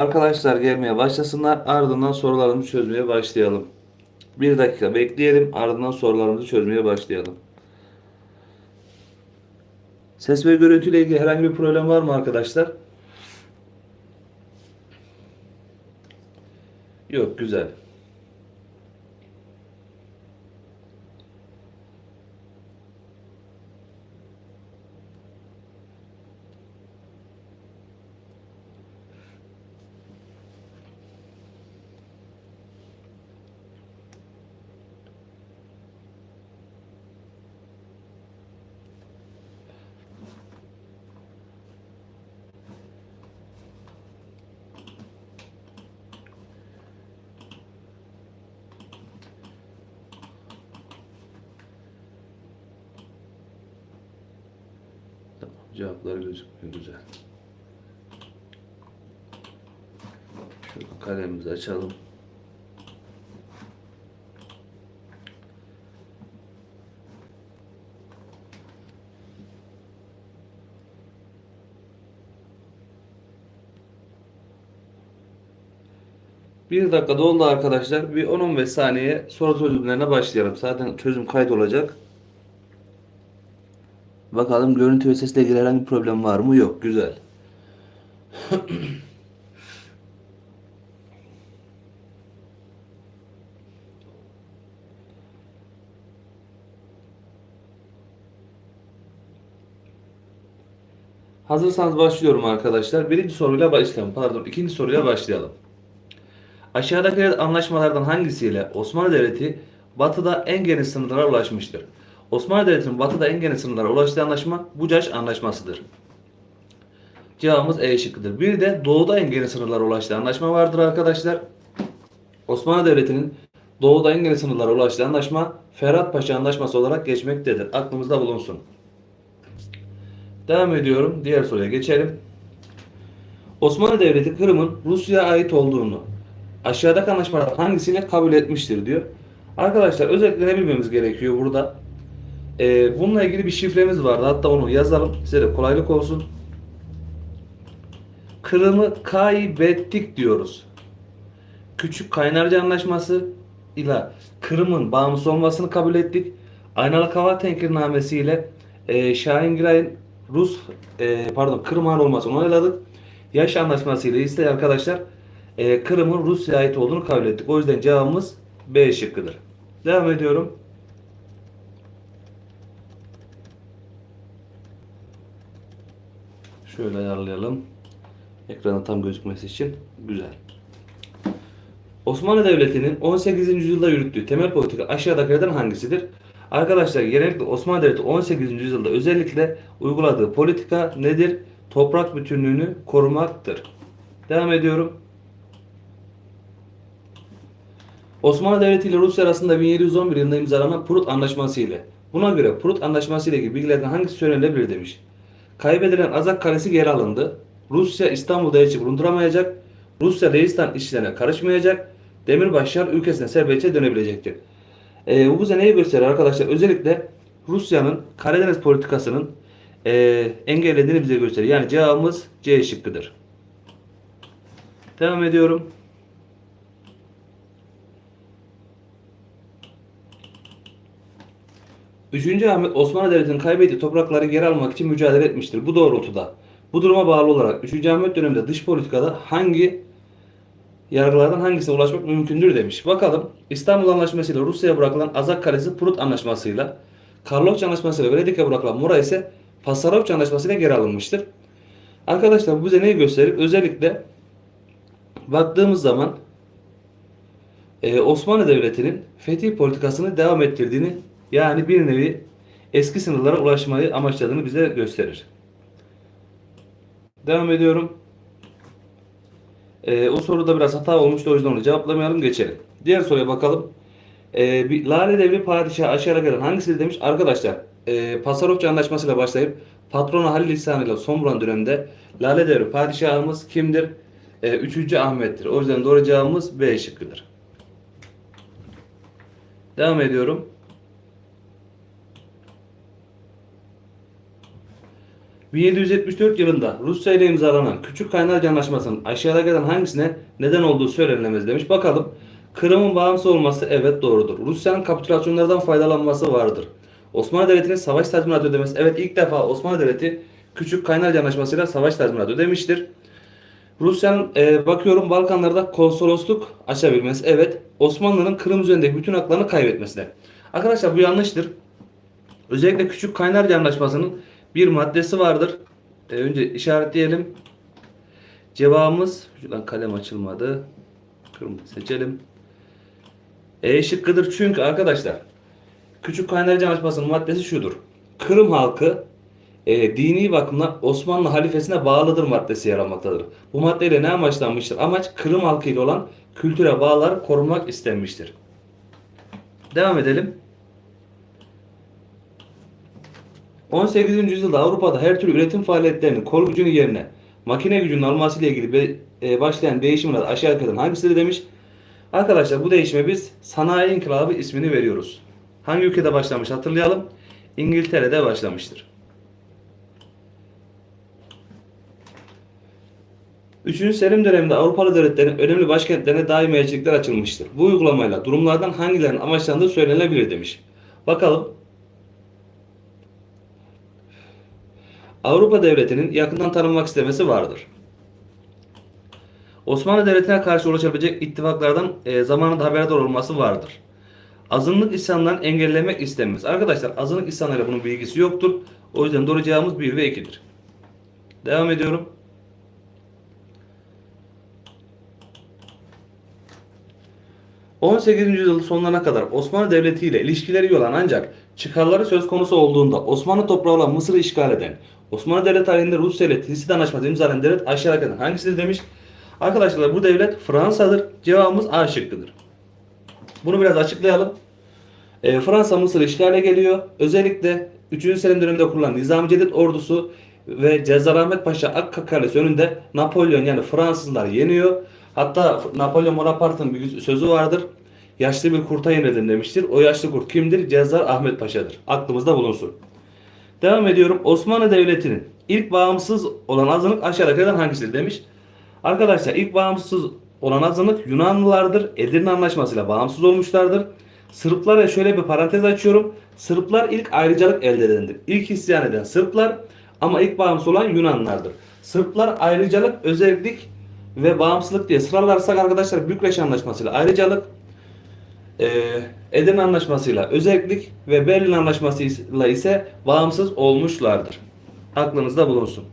Arkadaşlar gelmeye başlasınlar. Ardından sorularımızı çözmeye başlayalım. Bir dakika bekleyelim. Ardından sorularımızı çözmeye başlayalım. Ses ve görüntüyle ilgili herhangi bir problem var mı arkadaşlar? Yok güzel. Tamam, cevapları gözükmüyor güzel. Şöyle kalemimizi açalım. Bir dakika doldu arkadaşlar. Bir 10-15 saniye soru çözümlerine başlayalım. Zaten çözüm kayıt olacak. Bakalım görüntü ve sesle ilgili herhangi bir problem var mı? Yok. Güzel. Hazırsanız başlıyorum arkadaşlar. Birinci soruyla başlayalım. Pardon, ikinci soruyla başlayalım. Aşağıdaki anlaşmalardan hangisiyle Osmanlı Devleti batıda en geniş sınırlara ulaşmıştır? Osmanlı Devleti'nin batıda en geniş sınırlara ulaştığı anlaşma Bucaş Anlaşması'dır. Cevabımız E şıkkıdır. Bir de doğuda en geniş sınırlara ulaştığı anlaşma vardır arkadaşlar. Osmanlı Devleti'nin doğuda en geniş sınırlara ulaştığı anlaşma Ferhat Paşa Anlaşması olarak geçmektedir. Aklımızda bulunsun. Devam ediyorum. Diğer soruya geçelim. Osmanlı Devleti Kırım'ın Rusya'ya ait olduğunu aşağıdaki anlaşmalardan hangisiyle kabul etmiştir diyor. Arkadaşlar özellikle ne bilmemiz gerekiyor burada? Ee, bununla ilgili bir şifremiz vardı. Hatta onu yazalım. Size de kolaylık olsun. Kırım'ı kaybettik diyoruz. Küçük Kaynarca Anlaşması ile Kırım'ın bağımsız olmasını kabul ettik. Aynalı Hava Tenkirnamesi ile e, Şahingiray'ın Rus e, pardon Kırım Han olmasını onayladık. Yaş Anlaşması ile ise arkadaşlar e, Kırım'ın Rusya'ya ait olduğunu kabul ettik. O yüzden cevabımız B şıkkıdır. Devam ediyorum. Şöyle ayarlayalım. Ekrana tam gözükmesi için. Güzel. Osmanlı Devleti'nin 18. yüzyılda yürüttüğü temel politika aşağıdakilerden hangisidir? Arkadaşlar genellikle Osmanlı Devleti 18. yüzyılda özellikle uyguladığı politika nedir? Toprak bütünlüğünü korumaktır. Devam ediyorum. Osmanlı Devleti ile Rusya arasında 1711 yılında imzalanan Prut Anlaşması ile. Buna göre Prut Anlaşması ile ilgili bilgilerden hangisi söylenebilir demiş. Kaybedilen Azak Kalesi geri alındı. Rusya İstanbul'da elçi bulunduramayacak. Rusya Leistan işlerine karışmayacak. Demirbaşlar ülkesine serbestçe dönebilecektir. Ee, bu bize neyi gösterir arkadaşlar? Özellikle Rusya'nın Karadeniz politikasının e, engellediğini bize gösterir. Yani cevabımız C şıkkıdır. Devam ediyorum. Üçüncü Ahmet Osmanlı Devleti'nin kaybettiği toprakları geri almak için mücadele etmiştir. Bu doğrultuda. Bu duruma bağlı olarak 3. Ahmet döneminde dış politikada hangi yargılardan hangisine ulaşmak mümkündür demiş. Bakalım İstanbul Anlaşması ile Rusya'ya bırakılan Azak Kalesi Prut Anlaşması'yla Karlofça Anlaşması ile Venedik'e bırakılan Mura ise Pasarovça Anlaşması ile geri alınmıştır. Arkadaşlar bu bize neyi gösterir? Özellikle baktığımız zaman e, Osmanlı Devleti'nin fetih politikasını devam ettirdiğini yani bir nevi eski sınırlara ulaşmayı amaçladığını bize gösterir. Devam ediyorum. Ee, o soruda biraz hata olmuştu o yüzden onu cevaplamayalım geçelim. Diğer soruya bakalım. Ee, bir Lale Devri Padişahı aşağıya gelen hangisi demiş? Arkadaşlar e, Pasarofça Anlaşması'yla başlayıp Patronu Halil İhsan ile son bulan dönemde Lale Devri Padişahımız kimdir? E, 3. Ahmet'tir. O yüzden doğru cevabımız B şıkkıdır. Devam ediyorum. 1774 yılında Rusya ile imzalanan Küçük Kaynarca Anlaşması'nın aşağıdakilerden hangisine neden olduğu söylenemez demiş. Bakalım. Kırım'ın bağımsız olması evet doğrudur. Rusya'nın kapitülasyonlardan faydalanması vardır. Osmanlı Devleti'nin savaş tazminatı ödemesi. Evet ilk defa Osmanlı Devleti Küçük Kaynarca Anlaşması'yla savaş tazminatı ödemiştir. Rusya'nın e, bakıyorum Balkanlarda konsolosluk açabilmesi. Evet. Osmanlı'nın Kırım üzerindeki bütün haklarını kaybetmesi de. Arkadaşlar bu yanlıştır. Özellikle Küçük Kaynarca Anlaşması'nın bir maddesi vardır. E, önce işaretleyelim. Cevabımız şuradan kalem açılmadı. Kırmızı seçelim. E şıkkıdır çünkü arkadaşlar Küçük Kaynarca Anlaşması'nın maddesi şudur. Kırım halkı e, dini bakımdan Osmanlı halifesine bağlıdır maddesi yer almaktadır. Bu maddeyle ne amaçlanmıştır? Amaç Kırım halkı ile olan kültüre bağlar korumak istenmiştir. Devam edelim. 18. yüzyılda Avrupa'da her türlü üretim faaliyetlerinin kol gücünün yerine makine gücünün alması ile ilgili be- e, başlayan değişimin adı aşağıdakilerden hangisidir demiş. Arkadaşlar bu değişime biz sanayi inkılabı ismini veriyoruz. Hangi ülkede başlamış hatırlayalım. İngiltere'de başlamıştır. 3. Selim döneminde Avrupalı devletlerin önemli başkentlerine daimi elçilikler açılmıştır. Bu uygulamayla durumlardan hangilerinin amaçlandığı söylenebilir demiş. Bakalım. Avrupa devletinin yakından tanınmak istemesi vardır. Osmanlı Devleti'ne karşı ulaşabilecek ittifaklardan e, zamanında haberdar olması vardır. Azınlık isyanlarını engellemek istenmez. Arkadaşlar azınlık isyanlarıyla bunun bilgisi yoktur. O yüzden doğru cevabımız 1 ve 2'dir. Devam ediyorum. ...18. yüzyıl sonlarına kadar Osmanlı Devleti ile ilişkileri olan ancak çıkarları söz konusu olduğunda Osmanlı toprağı olan Mısır'ı işgal eden Osmanlı Devleti tarihinde Rusya ile Tilsit Anlaşması imzalayan devlet aşağıdakilerden hangisidir demiş. Arkadaşlar bu devlet Fransa'dır. Cevabımız A şıkkıdır. Bunu biraz açıklayalım. E, Fransa Mısır'ı işgale geliyor. Özellikle 3. Selim döneminde kurulan Nizami Cedid ordusu ve Cezarahmet Paşa Akka Kalesi önünde Napolyon yani Fransızlar yeniyor. Hatta Napolyon Bonaparte'ın bir sözü vardır. Yaşlı bir kurta yenildin demiştir. O yaşlı kurt kimdir? Cezar Ahmet Paşa'dır. Aklımızda bulunsun. Devam ediyorum. Osmanlı Devleti'nin ilk bağımsız olan azınlık aşağıdakilerden hangisidir demiş. Arkadaşlar ilk bağımsız olan azınlık Yunanlılardır. Edirne Anlaşması'yla bağımsız olmuşlardır. Sırplara şöyle bir parantez açıyorum. Sırplar ilk ayrıcalık elde edendir. İlk isyan eden Sırplar ama ilk bağımsız olan Yunanlardır. Sırplar ayrıcalık, özellik ve bağımsızlık diye sıralarsak arkadaşlar Bükreş Anlaşması'yla ayrıcalık, Edirne Anlaşması'yla özellik ve Berlin Anlaşması'yla ise bağımsız olmuşlardır. Aklınızda bulunsun.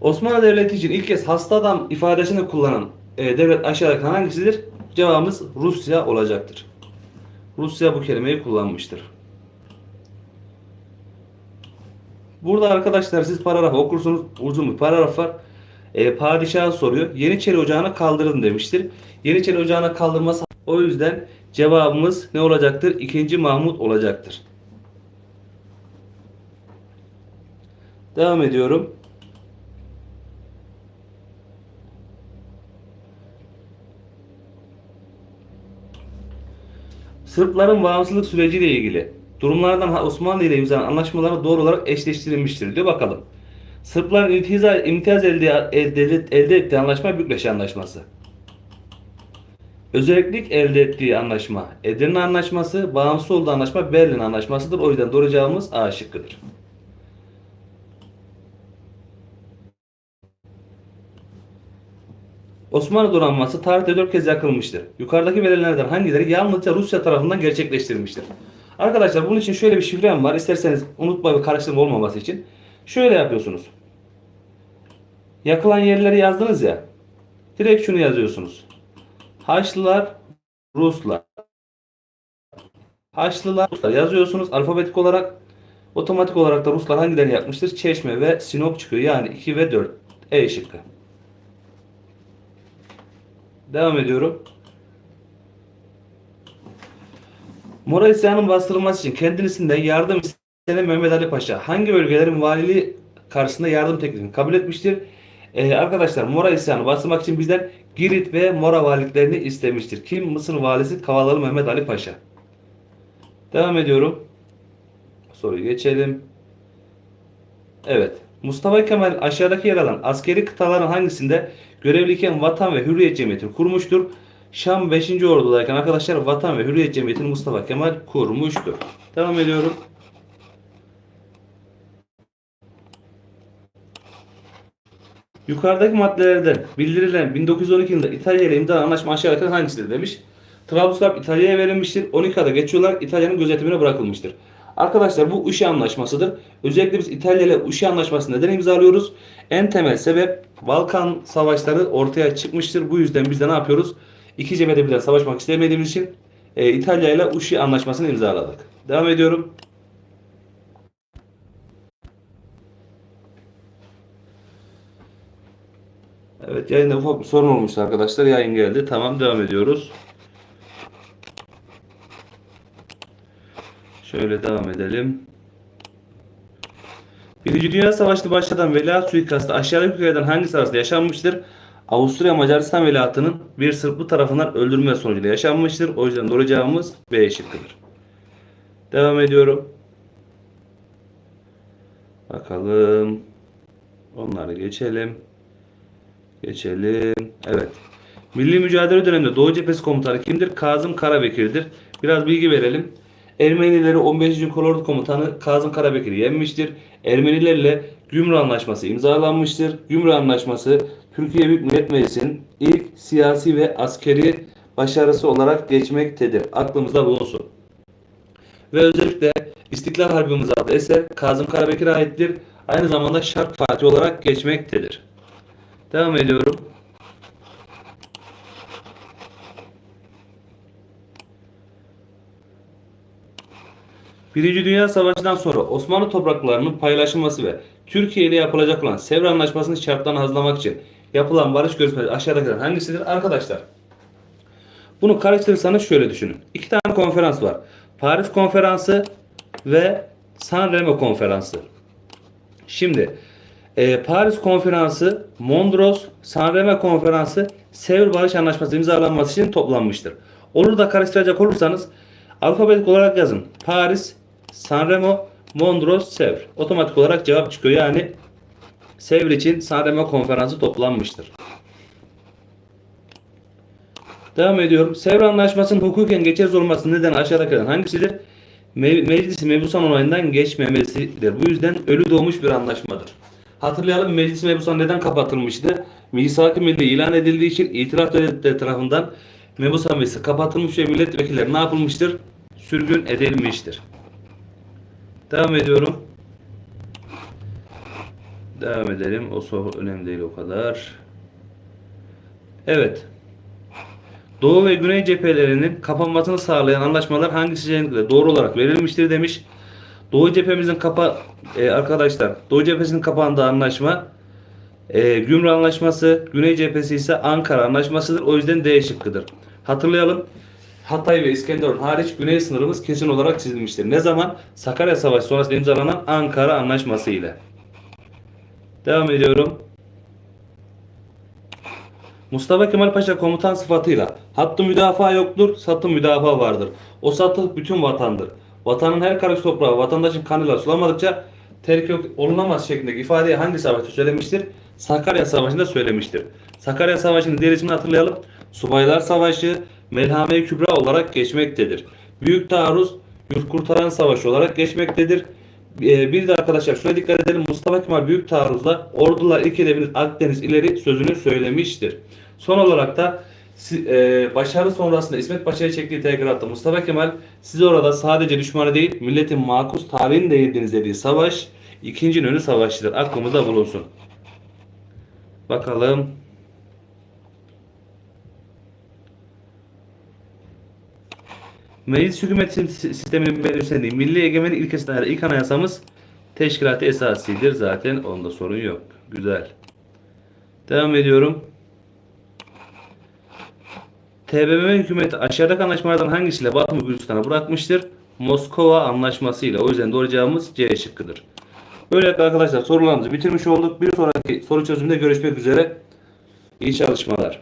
Osmanlı Devleti için ilk kez hasta adam ifadesini kullanan e, devlet aşağıdaki hangisidir? Cevabımız Rusya olacaktır. Rusya bu kelimeyi kullanmıştır. Burada arkadaşlar siz paragraf okursunuz. Uzun bir paragraf var. E, padişah soruyor. Yeniçeri ocağına kaldırın demiştir. Yeniçeri ocağına kaldırması o yüzden cevabımız ne olacaktır? İkinci Mahmut olacaktır. Devam ediyorum. Sırpların bağımsızlık süreciyle ilgili durumlardan Osmanlı ile imzalanan anlaşmaları doğru olarak eşleştirilmiştir diyor bakalım. Sırpların imtiza, imtiyaz elde, elde, elde ettiği anlaşma Bükreş Anlaşması. Özellik elde ettiği anlaşma Edirne Anlaşması, bağımsız olduğu anlaşma Berlin Anlaşması'dır. O yüzden doğru cevabımız A şıkkıdır. Osmanlı donanması tarihte 4 kez yakılmıştır. Yukarıdaki verilenlerden hangileri yalnızca Rusya tarafından gerçekleştirilmiştir? Arkadaşlar bunun için şöyle bir şifrem var. İsterseniz unutma ve karıştırma olmaması için. Şöyle yapıyorsunuz. Yakılan yerleri yazdınız ya. Direkt şunu yazıyorsunuz. Haçlılar, Ruslar. Haçlılar, Ruslar yazıyorsunuz alfabetik olarak. Otomatik olarak da Ruslar hangilerini yakmıştır? Çeşme ve Sinop çıkıyor. Yani 2 ve 4. E şıkkı. Devam ediyorum. Mora isyanının bastırılması için kendisinden yardım istenen Mehmet Ali Paşa hangi bölgelerin valiliği karşısında yardım teklifini kabul etmiştir? Ee, arkadaşlar Mora isyanı bastırmak için bizden Girit ve Mora valiliklerini istemiştir. Kim? Mısır valisi Kavalalı Mehmet Ali Paşa. Devam ediyorum. Soruyu geçelim. Evet. Mustafa Kemal aşağıdaki yer alan askeri kıtaların hangisinde görevliyken Vatan ve Hürriyet Cemiyeti kurmuştur? Şam 5. Ordu'dayken arkadaşlar Vatan ve Hürriyet Cemiyeti'ni Mustafa Kemal kurmuştur. Devam ediyorum. Yukarıdaki maddelerden bildirilen 1912 yılında İtalya ile imzalanan anlaşma aşağıdakilerden hangisidir demiş. Trablusgarp İtalya'ya verilmiştir. 12 ada olarak İtalya'nın gözetimine bırakılmıştır. Arkadaşlar bu Uşi Anlaşması'dır. Özellikle biz İtalya ile Uşi Anlaşması neden imzalıyoruz? En temel sebep Balkan savaşları ortaya çıkmıştır. Bu yüzden biz de ne yapıyoruz? İki cephede birden savaşmak istemediğimiz için e, İtalya ile Uşi Anlaşması'nı imzaladık. Devam ediyorum. Evet yayında ufak bir sorun olmuştu arkadaşlar. Yayın geldi. Tamam devam ediyoruz. Şöyle devam edelim. Birinci Dünya Savaşı başladan veliaht suikastı aşağıdaki ülkelerden hangisi arasında yaşanmıştır? Avusturya Macaristan veliahtının bir Sırplı tarafından öldürülme sonucunda yaşanmıştır. O yüzden doğru cevabımız B şıkkıdır. Devam ediyorum. Bakalım. Onları geçelim. Geçelim. Evet. Milli mücadele döneminde Doğu Cephesi komutanı kimdir? Kazım Karabekir'dir. Biraz bilgi verelim. Ermenileri 15. Kolordu Komutanı Kazım Karabekir yenmiştir. Ermenilerle Gümrü Anlaşması imzalanmıştır. Gümrü Anlaşması Türkiye Büyük Millet Meclisi'nin ilk siyasi ve askeri başarısı olarak geçmektedir. Aklımızda bulunsun. Ve özellikle İstiklal Harbimiz adlı eser Kazım Karabekir'e aittir. Aynı zamanda Şark Fatih olarak geçmektedir. Devam ediyorum. Birinci Dünya Savaşı'ndan sonra Osmanlı topraklarının paylaşılması ve Türkiye ile yapılacak olan Sevr Anlaşması'nın şartlarını hazırlamak için yapılan barış görüşmeleri aşağıdakilerden hangisidir? Arkadaşlar bunu karıştırırsanız şöyle düşünün. İki tane konferans var. Paris Konferansı ve San Remo Konferansı. Şimdi e, Paris Konferansı, Mondros, San Remo Konferansı, Sevr Barış Anlaşması imzalanması için toplanmıştır. Olur da karıştıracak olursanız alfabetik olarak yazın. Paris, San Remo, Mondros, Sevr. Otomatik olarak cevap çıkıyor. Yani Sevr için San Remo Konferansı toplanmıştır. Devam ediyorum. Sevr Anlaşması'nın hukuken geçersiz olması neden aşağıdakilerden hangisidir? Me meclisi mebusan onayından geçmemesidir. Bu yüzden ölü doğmuş bir anlaşmadır. Hatırlayalım meclis mebusan neden kapatılmıştı? Misak-ı ilan edildiği için itiraf devletleri tarafından mebusan meclisi kapatılmış ve milletvekilleri ne yapılmıştır? Sürgün edilmiştir. Devam ediyorum. Devam edelim. O soru önemli değil o kadar. Evet. Doğu ve Güney cephelerinin kapanmasını sağlayan anlaşmalar hangi seçenekle doğru olarak verilmiştir demiş. Doğu cephemizin kapa e, arkadaşlar Doğu cephesinin kapandığı anlaşma e, Gümrük Anlaşması, Güney cephesi ise Ankara Anlaşmasıdır. O yüzden D şıkkıdır. Hatırlayalım. Hatay ve İskenderun hariç güney sınırımız kesin olarak çizilmiştir. Ne zaman? Sakarya Savaşı sonrasında imzalanan Ankara Anlaşması ile. Devam ediyorum. Mustafa Kemal Paşa komutan sıfatıyla hattı müdafaa yoktur, satı müdafaa vardır. O satı bütün vatandır. Vatanın her karış toprağı vatandaşın kanıyla sulamadıkça terk yok- olunamaz şeklindeki ifadeyi hangi savaşta söylemiştir? Sakarya Savaşı'nda söylemiştir. Sakarya Savaşı'nın diğer ismini hatırlayalım. Subaylar Savaşı, Melhame-i Kübra olarak geçmektedir. Büyük Taarruz, Yurt Kurtaran Savaşı olarak geçmektedir. Ee, Bir de arkadaşlar şuna dikkat edelim. Mustafa Kemal Büyük Taarruz'da ordular ilk edebilir Akdeniz ileri sözünü söylemiştir. Son olarak da e, başarı sonrasında İsmet Paşa'ya çektiği telgrafta Mustafa Kemal siz orada sadece düşmanı değil milletin makus tarihini de yediniz dediği savaş ikinci önü savaşıdır. Aklımızda bulunsun. Bakalım. Meclis hükümet sis- sisteminin benimsendiği milli egemenlik ilkesine dair ilk anayasamız teşkilat esasidir. Zaten onda sorun yok. Güzel. Devam ediyorum. TBMM hükümeti aşağıdaki anlaşmalardan hangisiyle Batı Gürcistan'a bırakmıştır? Moskova anlaşması ile. O yüzden doğru cevabımız C şıkkıdır. Böylelikle arkadaşlar sorularımızı bitirmiş olduk. Bir sonraki soru çözümünde görüşmek üzere. İyi çalışmalar.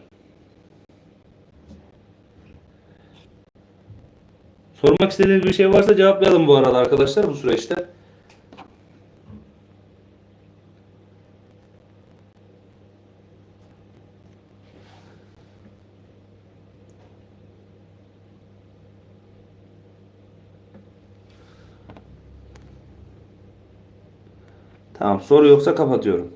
Sormak istediğiniz bir şey varsa cevaplayalım bu arada arkadaşlar bu süreçte. Tamam soru yoksa kapatıyorum.